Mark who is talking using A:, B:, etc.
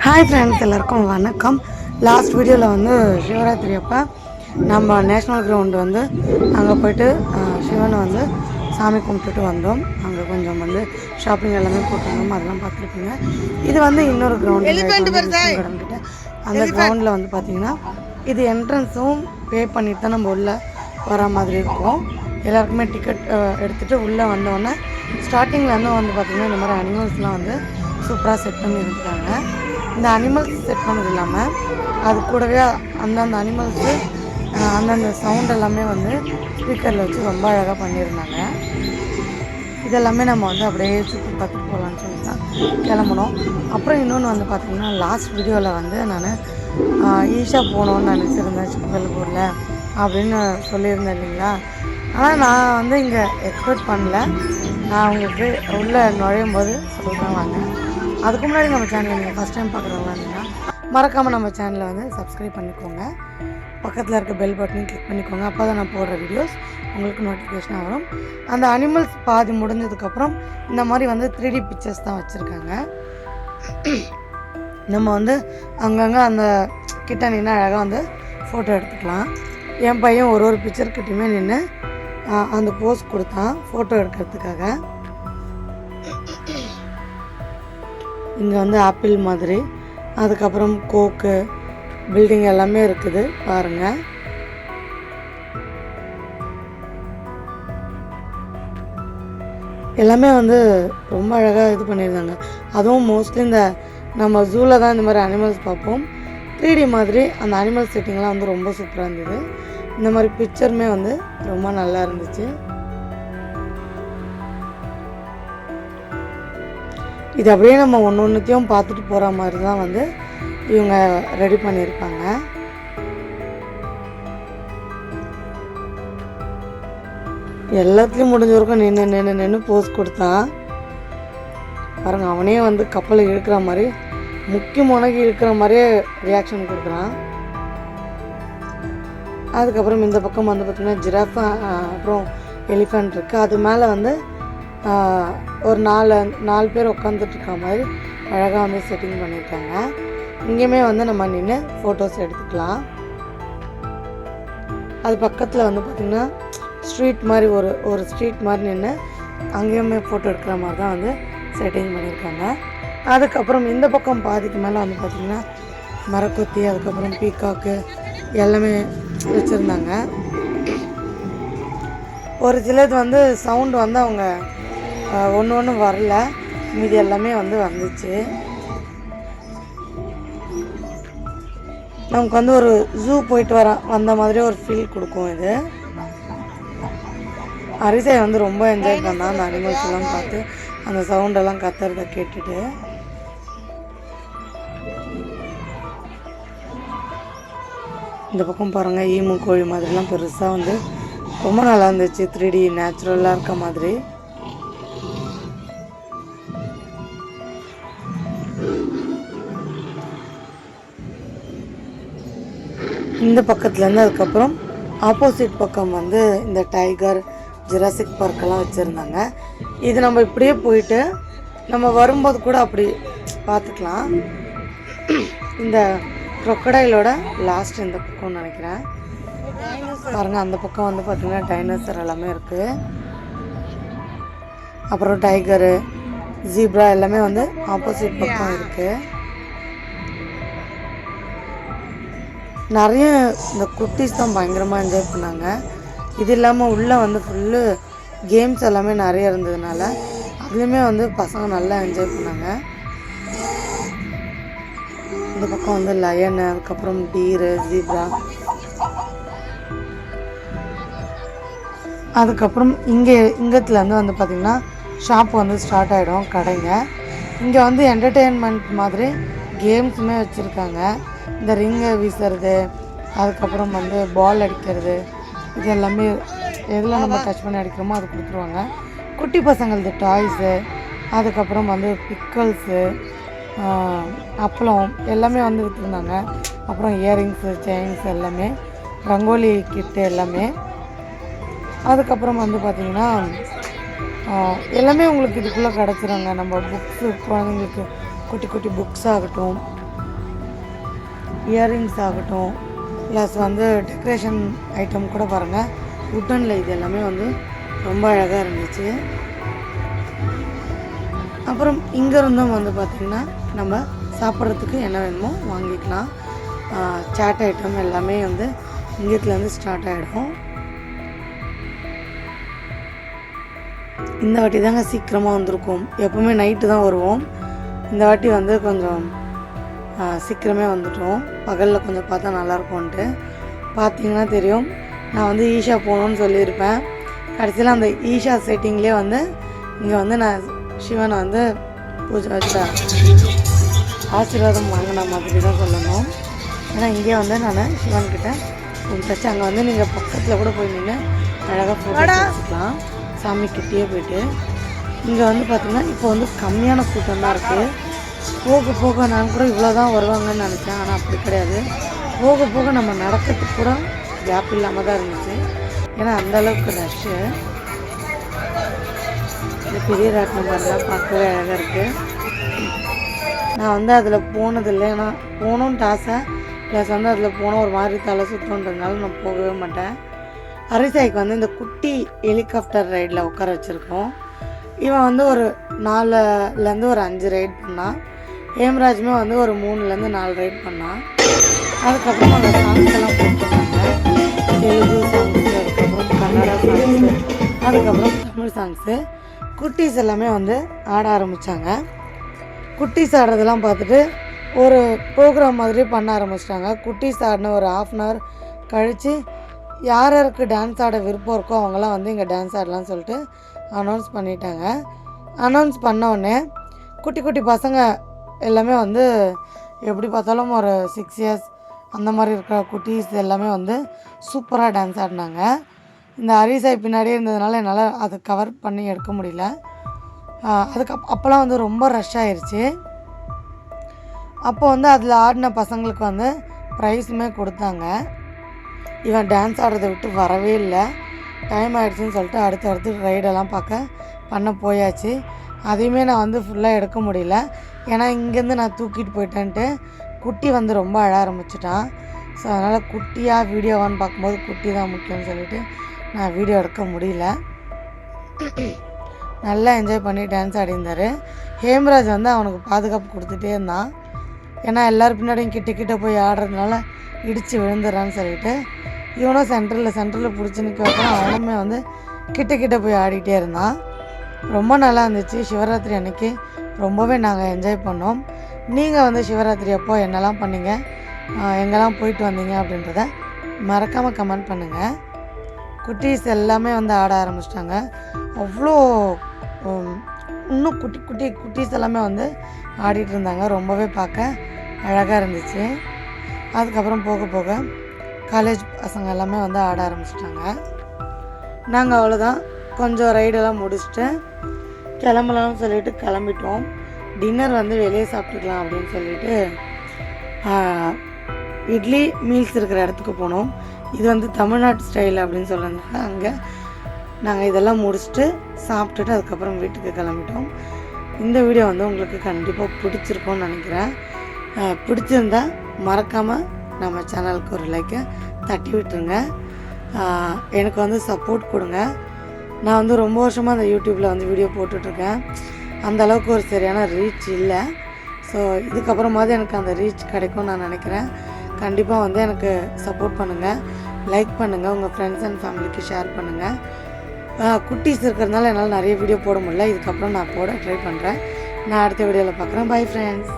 A: Hi friends எல்லாருக்கும் வணக்கம். Last வீடியோவில் வந்து சிவராத்திரி அப்போ நம்ம நேஷ்னல் கிரவுண்டு வந்து அங்கே போயிட்டு சிவனை வந்து சாமி கும்பிட்டுட்டு வந்தோம். அங்கே கொஞ்சம் வந்து ஷாப்பிங் எல்லாமே போட்டிருந்தோம். அதெல்லாம் பார்த்துருப்பீங்க. இது வந்து இன்னொரு கிரவுண்டு அந்த கிரவுண்டில் வந்து பார்த்தீங்கன்னா இது என்ட்ரன்ஸும் பே பண்ணிட்டு தான் நம்ம உள்ளே வர மாதிரி இருக்கும். எல்லாருக்குமே டிக்கெட் எடுத்துகிட்டு உள்ளே வந்தோடனே ஸ்டார்டிங்கில் வந்து வந்து பார்த்திங்கன்னா இந்த மாதிரி அனிமல்ஸ்லாம் வந்து சூப்பராக செட் பண்ணி இருக்காங்க இந்த அனிமல்ஸ் செட் பண்ணது இல்லாமல் அது கூடவே அந்தந்த அனிமல்ஸு அந்தந்த சவுண்ட் எல்லாமே வந்து ஸ்பீக்கரில் வச்சு ரொம்ப அழகாக பண்ணியிருந்தாங்க. இதெல்லாமே நம்ம வந்து அப்படியே சுற்றி பார்த்துட்டு போகலான்னு சொல்லி தான் கிளம்புனோம். அப்புறம் இன்னொன்று வந்து பார்த்திங்கன்னா லாஸ்ட் வீடியோவில் வந்து நான் ஈஷா போகணுன்னு நினச்சிருந்தேன் சிக்கல்பூரில் அப்படின்னு சொல்லியிருந்தேன் இல்லைங்களா? ஆனால் நான் வந்து இங்கே எக்ஸ்பெக்ட் பண்ணல. நான் உங்களுக்கு உள்ளே நுழையும் போது சொல்லுவாங்க வாங்க அதுக்கு முன்னாடி நம்ம சேனலை நீங்கள் ஃபஸ்ட் டைம் பார்க்குறவங்களா இருந்தீங்கன்னா மறக்காமல் நம்ம சேனலை வந்து சப்ஸ்கிரைப் பண்ணிக்கோங்க. பக்கத்தில் இருக்க பெல் பட்டனையும் கிளிக் பண்ணிக்கோங்க. அப்போ தான் நான் போடுற வீடியோஸ் உங்களுக்கு நோட்டிஃபிகேஷனாக வரும். அந்த அனிமல்ஸ் பாதி முடிஞ்சதுக்கப்புறம் இந்த மாதிரி வந்து த்ரீ டி பிக்சர்ஸ் தான் வச்சுருக்காங்க. நம்ம வந்து அங்கங்கே அந்த கிட்ட நின்று அழகாக வந்து ஃபோட்டோ எடுத்துக்கலாம். என் பையன் ஒரு ஒரு பிக்சர்கிட்டையுமே நின்று அந்த போஸ் கொடுத்தான் ஃபோட்டோ எடுக்கிறதுக்காக. இங்கே வந்து ஆப்பிள் மாதிரி அதுக்கப்புறம் கோக்கு பில்டிங் எல்லாமே இருக்குது பாருங்கள் எல்லாமே வந்து ரொம்ப அழகாக இது பண்ணியிருந்தாங்க. அதுவும் மோஸ்ட்லி இந்த நம்ம ஜூவில் தான் இந்த மாதிரி அனிமல்ஸ் பார்ப்போம். த்ரீ மாதிரி அந்த அனிமல் செட்டிங்லாம் வந்து ரொம்ப சூப்பராக இருந்தது. இந்த மாதிரி பிக்சருமே வந்து ரொம்ப நல்லா இருந்துச்சு. இது அப்படியே நம்ம ஒன்று ஒன்றுத்தையும் பார்த்துட்டு போகிற மாதிரி தான் வந்து இவங்க ரெடி பண்ணியிருப்பாங்க எல்லாத்துலேயும் முடிஞ்ச வரைக்கும் நின்று நின்று நின்று போஸ் கொடுத்தான் பாருங்க அவனே வந்து கப்பலை இழுக்கிற மாதிரி முக்கிய முனகி இழுக்கிற மாதிரியே ரியாக்ஷன் கொடுக்குறான். அதுக்கப்புறம் இந்த பக்கம் வந்து பார்த்திங்கன்னா ஜிராஃப் அப்புறம் எலிஃபண்ட் இருக்குது அது மேலே வந்து ஒரு நாலு நாலு பேர் உட்காந்துட்டு இருக்க மாதிரி அழகாக வந்து செட்டிங் பண்ணியிருக்காங்க. இங்கேயுமே வந்து நம்ம நின்று ஃபோட்டோஸ் எடுத்துக்கலாம். அது பக்கத்தில் வந்து பார்த்திங்கன்னா ஸ்ட்ரீட் மாதிரி ஒரு ஒரு ஸ்ட்ரீட் மாதிரி நின்று அங்கேயுமே ஃபோட்டோ எடுக்கிற மாதிரி தான் வந்து செட்டிங் பண்ணியிருக்காங்க. அதுக்கப்புறம் இந்த பக்கம் பாதிக்கு மேலே வந்து பார்த்திங்கன்னா மரக்கொத்தி அதுக்கப்புறம் பீகாக்கு எல்லாமே வச்சுருந்தாங்க. ஒரு சிலது வந்து சவுண்டு வந்து அவங்க ஒன்று ஒன்றும் வரல. மீதி எல்லாமே வந்து வந்துச்சு. நமக்கு வந்து ஒரு ஜூ போயிட்டு வர வந்த மாதிரி ஒரு ஃபீல் கொடுக்கும் இது. அரிசை வந்து ரொம்ப என்ஜாய் பண்ணா அந்த அனிமல்ஸ் எல்லாம் பார்த்து அந்த சவுண்டெல்லாம் கத்துறத கேட்டுட்டு. இந்த பக்கம் பாருங்கள் ஈமு கோழி மாதிரிலாம் பெருசாக வந்து ரொம்ப நல்லா இருந்துச்சு. த்ரீ டி நேச்சுரலாக இருக்க மாதிரி. இந்த பக்கத்துலேருந்து அதுக்கப்புறம் ஆப்போசிட் பக்கம் வந்து இந்த டைகர் ஜுராசிக் பார்க்கெல்லாம் வச்சுருந்தாங்க. இது நம்ம இப்படியே போயிட்டு நம்ம வரும்போது கூட அப்படி பார்த்துக்கலாம். இந்த க்ரொக்கடைலோட லாஸ்ட் இந்த பக்கம்னு நினைக்கிறேன். பாருங்கள் அந்த பக்கம் வந்து பார்த்திங்கன்னா டைனோசர் எல்லாமே இருக்குது அப்புறம் டைகரு ஜீப்ரா எல்லாமே வந்து ஆப்போசிட் பக்கம் இருக்குது நிறைய இந்த குட்டீஸ் தான் பயங்கரமாக என்ஜாய் பண்ணாங்க. இது இல்லாமல் உள்ளே வந்து ஃபுல்லு கேம்ஸ் எல்லாமே நிறைய இருந்ததுனால அதுலேயுமே வந்து பசங்க நல்லா என்ஜாய் பண்ணாங்க. இந்த பக்கம் வந்து லயனு அதுக்கப்புறம் டீரு ஜீப்ரா அதுக்கப்புறம் இங்கே இங்கத்துலேருந்து வந்து பார்த்திங்கன்னா ஷாப் வந்து ஸ்டார்ட் ஆகிடும் கடைங்க இங்கே வந்து என்டர்டெயின்மெண்ட் மாதிரி கேம்ஸுமே வச்சுருக்காங்க. இந்த ரிங்கை வீசுறது அதுக்கப்புறம் வந்து பால் அடிக்கிறது இது எல்லாமே எதில் நம்ம டச் பண்ணி அடிக்கிறோமோ அது கொடுத்துருவாங்க. குட்டி பசங்களது டாய்ஸு அதுக்கப்புறம் வந்து பிக்கல்ஸு அப்பளம் எல்லாமே வந்து விற்றுருந்தாங்க அப்புறம் இயரிங்ஸு செயின்ஸ் எல்லாமே ரங்கோலி கிட்டு எல்லாமே. அதுக்கப்புறம் வந்து பார்த்திங்கன்னா எல்லாமே உங்களுக்கு இதுக்குள்ளே கிடச்சிருங்க. நம்ம புக்ஸு குழந்தைங்களுக்கு குட்டி குட்டி புக்ஸ் ஆகட்டும். இயரிங்ஸ் ஆகட்டும் ப்ளஸ் வந்து டெக்கரேஷன் ஐட்டம் கூட பாருங்கள் உட்டனில் இது எல்லாமே வந்து ரொம்ப அழகாக இருந்துச்சு. அப்புறம் இங்கே இருந்தும் வந்து பார்த்திங்கன்னா நம்ம சாப்பிட்றதுக்கு என்ன வேணுமோ வாங்கிக்கலாம். சாட் ஐட்டம் எல்லாமே வந்து இங்கேத்துலேருந்து ஸ்டார்ட் ஆகிடும் இந்த வாட்டி தாங்க சீக்கிரமாக வந்திருக்கோம். எப்போவுமே நைட்டு தான் வருவோம். இந்த வாட்டி வந்து கொஞ்சம் சீக்கிரமே வந்துட்டோம். பகலில் கொஞ்சம் பார்த்தா நல்லாயிருக்கும்ன்ட்டு. பார்த்தீங்கன்னா தெரியும். நான் வந்து ஈஷா போகணுன்னு சொல்லியிருப்பேன். கடைசியில் அந்த ஈஷா செட்டிங்லேயே வந்து இங்கே வந்து நான் சிவனை வந்து பூஜை வச்சா ஆசீர்வாதம் வாங்கின மாதிரி தான் சொல்லணும். ஏன்னா இங்கே வந்து நான் சிவன்கிட்ட கும்பிட்டாச்சு அங்கே வந்து நீங்கள் பக்கத்தில் கூட போய் நின்று அழகாக ஃபோட்டோ எடுத்துக்கலாம். சாமி கிட்டேயே போயிட்டு. இங்கே வந்து பார்த்தீங்கன்னா இப்போ வந்து கம்மியான கூட்டம் தான் இருக்குது போக போக நான் கூட இவ்வளோ தான் வருவாங்கன்னு நினச்சேன். ஆனால் அப்படி கிடையாது. போக போக நம்ம நடக்கிறதுக்கு கூட கேப் இல்லாமல் தான் இருந்துச்சு. ஏன்னா அந்த அளவுக்கு ரஷ்ஷு இந்த பெரிய ராட்டினம் பாருலாம் பார்க்கவே அழகாக இருக்குது நான் வந்து அதில் போனதில்லை. ஏன்னா போகணுன்ட்டு ஆசை. ப்ளஸ் வந்து அதில் போனால் ஒரு மாதிரி தலை சுத்தன்றதுனால நான் போகவே மாட்டேன். அரிசாய்க்கு வந்து இந்த குட்டி ஹெலிகாப்டர் ரைடில் உட்கார வச்சுருக்கோம். இவன் வந்து ஒரு நாலுலேருந்து ஒரு அஞ்சு ரைட் பண்ணான். ஹேம்ராஜுமே வந்து ஒரு மூணுலேருந்து நாலு ரைட் பண்ணான் அதுக்கப்புறம் அந்த சாங்ஸ்லாம் போட்டுருந்தாங்க தெலுங்கு சாங்ஸு அதுக்கப்புறம் கன்னடா சாங்ஸு அதுக்கப்புறம் தமிழ் சாங்ஸு குட்டீஸ் எல்லாமே வந்து ஆட ஆரம்பித்தாங்க குட்டீஸ் ஆடுறதெல்லாம் பார்த்துட்டு ஒரு ப்ரோக்ராம் மாதிரி பண்ண ஆரம்பிச்சிட்டாங்க. குட்டீஸ் ஆடின ஒரு ஆஃப் அன் ஹவர் கழித்து யார் யாருக்கு டான்ஸ் ஆட விருப்பம் இருக்கோ அவங்களாம் வந்து இங்கே டான்ஸ் ஆடலாம்னு சொல்லிட்டு அனௌன்ஸ் பண்ணிட்டாங்க. அனௌன்ஸ் பண்ண உடனே குட்டி குட்டி பசங்க எல்லாமே வந்து எப்படி பார்த்தாலும் ஒரு சிக்ஸ் இயர்ஸ் அந்த மாதிரி இருக்கிற குட்டீஸ் எல்லாமே வந்து சூப்பராக டான்ஸ் ஆடினாங்க. இந்த ஹரிசாய் பின்னாடியே இருந்ததுனால என்னால் அதை கவர் பண்ணி எடுக்க முடியல. அதுக்கு அப் அப்போல்லாம் வந்து ரொம்ப ரஷ் ஆயிடுச்சு அப்போ வந்து அதில் ஆடின பசங்களுக்கு வந்து ப்ரைஸுமே கொடுத்தாங்க. இவன் டான்ஸ் ஆடுறதை விட்டு வரவே இல்லை. டைம் ஆகிடுச்சின்னு சொல்லிட்டு அடுத்து அடுத்து ரைடெல்லாம் பார்க்க பண்ண போயாச்சு. அதையுமே நான் வந்து ஃபுல்லாக எடுக்க முடியல. ஏன்னா இங்கேருந்து நான் தூக்கிட்டு போயிட்டேன்ட்டு குட்டி வந்து ரொம்ப அழ ஆரம்பிச்சிட்டான். ஸோ அதனால் குட்டியாக வீடியோவான்னு பார்க்கும்போது குட்டி தான் முக்கியம்னு சொல்லிட்டு நான் வீடியோ எடுக்க முடியல. நல்லா என்ஜாய் பண்ணி டான்ஸ் ஆடியிருந்தார். ஹேம்ராஜ் வந்து அவனுக்கு பாதுகாப்பு கொடுத்துட்டே இருந்தான். ஏன்னா எல்லார் பின்னாடியும் கிட்ட கிட்ட போய் ஆடுறதுனால இடித்து விழுந்துடுறான்னு சொல்லிட்டு இவனும் சென்டரில் சென்டரில் பிடிச்சி நிற்க வைக்கலாம் அவனுமே வந்து கிட்ட கிட்ட போய் ஆடிக்கிட்டே இருந்தான். ரொம்ப நல்லா இருந்துச்சு சிவராத்திரி அன்னைக்கு. ரொம்பவே நாங்கள் என்ஜாய் பண்ணோம். நீங்கள் வந்து சிவராத்திரி அப்போ என்னெல்லாம் பண்ணீங்க? எங்கெல்லாம் போயிட்டு வந்தீங்க அப்படின்றத மறக்காமல் கமெண்ட் பண்ணுங்கள் குட்டீஸ் எல்லாமே வந்து ஆட ஆரம்பிச்சிட்டாங்க. அவ்வளோ இன்னும் குட்டி குட்டி குட்டீஸ் எல்லாமே வந்து ஆடிட்டு இருந்தாங்க. ரொம்பவே பார்க்க அழகாக இருந்துச்சு. அதுக்கப்புறம் போக போக காலேஜ் பசங்க எல்லாமே வந்து ஆட ஆரம்பிச்சிட்டாங்க. நாங்கள் அவ்வளோதான் கொஞ்சம் ரைடெல்லாம் முடிச்சுட்டு கிளம்பலாம்னு சொல்லிட்டு கிளம்பிட்டோம். டின்னர் வந்து வெளியே சாப்பிட்டுக்கலாம் அப்படின்னு சொல்லிட்டு இட்லி மீல்ஸ் இருக்கிற இடத்துக்கு போனோம். இது வந்து தமிழ்நாட்டு ஸ்டைல் அப்படின்னு சொல்கிறதுனால அங்கே நாங்கள் இதெல்லாம் முடிச்சுட்டு சாப்பிட்டுட்டு அதுக்கப்புறம் வீட்டுக்கு கிளம்பிட்டோம். இந்த வீடியோ வந்து உங்களுக்கு கண்டிப்பாக பிடிச்சிருக்கும்னு நினைக்கிறேன். பிடிச்சிருந்தா மறக்காமல் நம்ம சேனலுக்கு ஒரு லைக்கை தட்டி விட்டுருங்க. எனக்கு வந்து சப்போர்ட் கொடுங்க. நான் வந்து ரொம்ப வருஷமாக அந்த யூடியூப்பில் வந்து வீடியோ போட்டுட்ருக்கேன். அந்த அளவுக்கு ஒரு சரியான ரீச் இல்லை. ஸோ இதுக்கப்புறமாவது எனக்கு அந்த ரீச் கிடைக்கும்னு நான் நினைக்கிறேன். கண்டிப்பாக வந்து எனக்கு சப்போர்ட் பண்ணுங்கள் லைக் பண்ணுங்கள் உங்கள் ஃப்ரெண்ட்ஸ் அண்ட் ஃபேமிலிக்கு ஷேர் பண்ணுங்கள் குட்டீஸ் இருக்கிறதுனால என்னால் நிறைய வீடியோ போட முடியல. இதுக்கப்புறம் நான் போட ட்ரை பண்ணுறேன் நான் அடுத்த வீடியோவில் பார்க்குறேன். Bye friends